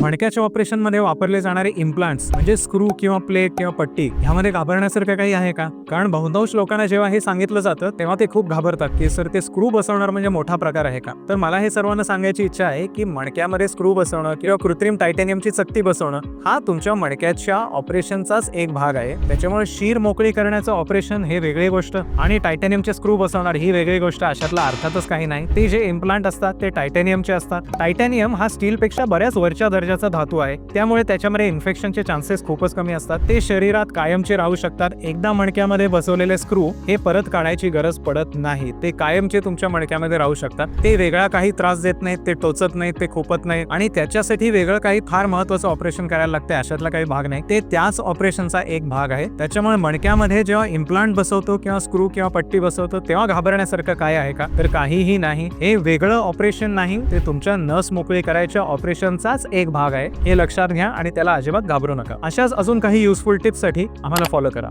मणक्याच्या ऑपरेशनमध्ये वापरले जाणारे इम्प्लांट्स म्हणजे स्क्रू किंवा प्लेट किंवा पट्टी ह्यामध्ये घाबरण्यासारखं काही आहे का? कारण बहुतांश लोकांना जेव्हा हे सांगितलं जातं तेव्हा ते खूप घाबरतात की सर ते स्क्रू बसवणार म्हणजे मोठा प्रकार आहे का? तर मला हे सर्वांना सांगायची इच्छा आहे की मणक्यामध्ये स्क्रू बसवणं किंवा कृत्रिम टायटॅनियमची चकती बसवणं हा तुमच्या मणक्याच्या ऑपरेशनचाच एक भाग आहे. त्याच्यामुळे शीर मोकळी करण्याचं ऑपरेशन हे वेगळी गोष्ट आणि टायटॅनियमचे स्क्रू बसवणार ही वेगळी गोष्ट अशातला अर्थातच काही नाही. ते जे इम्प्लांट असतात ते टायटॅनियमचे असतात. टायटॅनियम हा स्टीलपेक्षा बऱ्याच वरच्या दर्जाचा धातू आहे. त्यामुळे त्याच्यामध्ये इन्फेक्शनचे चान्सेस खूपच कमी असतात. ते शरीरात कायमचे राहू शकतात. एकदा मणक्यामध्ये बसवलेले स्क्रू हे परत काढायची गरज पडत नाही. ते कायमचे तुमच्या मणक्यामध्ये राहू शकतात. ते वेगळा काही त्रास देत नाहीत. ते टोचत नाहीत. ते खोपत नाहीत. आणि त्याच्यासाठी वेगळं काही फार महत्वाचं ऑपरेशन करायला लागते. अशातला काही भाग नाही. ते त्याच ऑपरेशनचा एक भाग आहे. त्याच्यामुळे मणक्यामध्ये जेव्हा इम्प्लांट बसवतो किंवा स्क्रू किंवा पट्टी बसवतो तेव्हा घाबरण्यासारखं काय आहे का? तर काहीही नाही. हे वेगळं ऑपरेशन नाही. ते तुमच्या नस मोकळी करायच्या ऑपरेशनचाच एक भाग भाग आहे. हे लक्षात घ्या आणि त्याला अजिबात घाबरू नका. अशाच अजून काही युजफुल टिप्ससाठी आम्हाला फॉलो करा.